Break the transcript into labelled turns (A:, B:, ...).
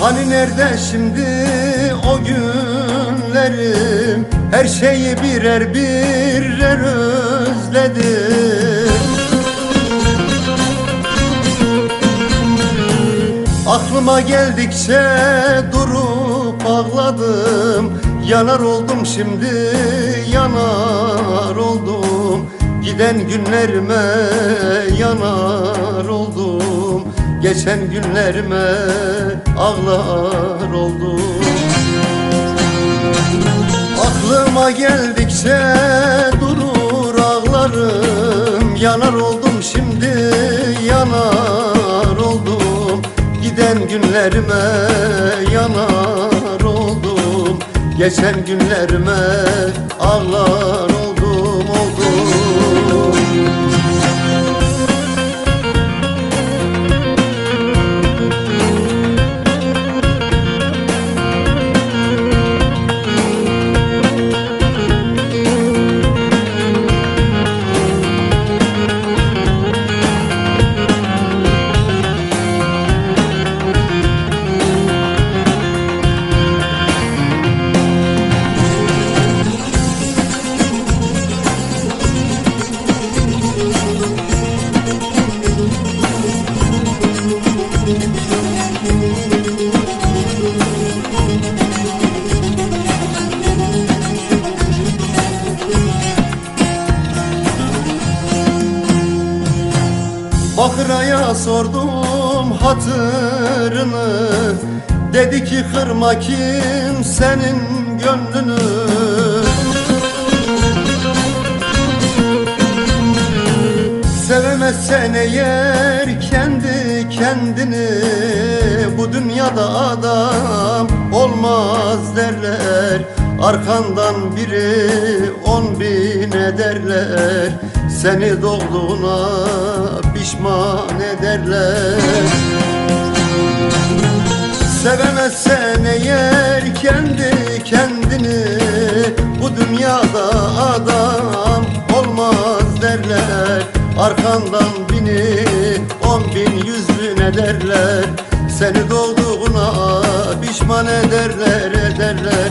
A: Hani nerede şimdi o günlerim? Her şeyi birer birer özledim. Aklıma geldikçe durup ağladım. Yanar oldum şimdi yanar oldum. Giden günlerime yanar oldum Geçen günlerime ağlar oldum. Aklıma geldikçe durur ağlarım. Yanar oldum şimdi yanar oldum. Giden günlerime yanar oldum. Geçen günlerime Bakıra'ya sordum hatırını. Dedi ki kırma kim senin gönlünü Sevemezsen eğer kendi kendini. Bu dünyada adam olmaz derler. Arkandan biri on ederler. Seni doğduğuna pişman ederler. Sevemezsen eğer kendi kendini Bu dünyada adam olmaz derler. Arkandan bini on bin yüz bin ederler. Seni doğduğuna pişman ederler ederler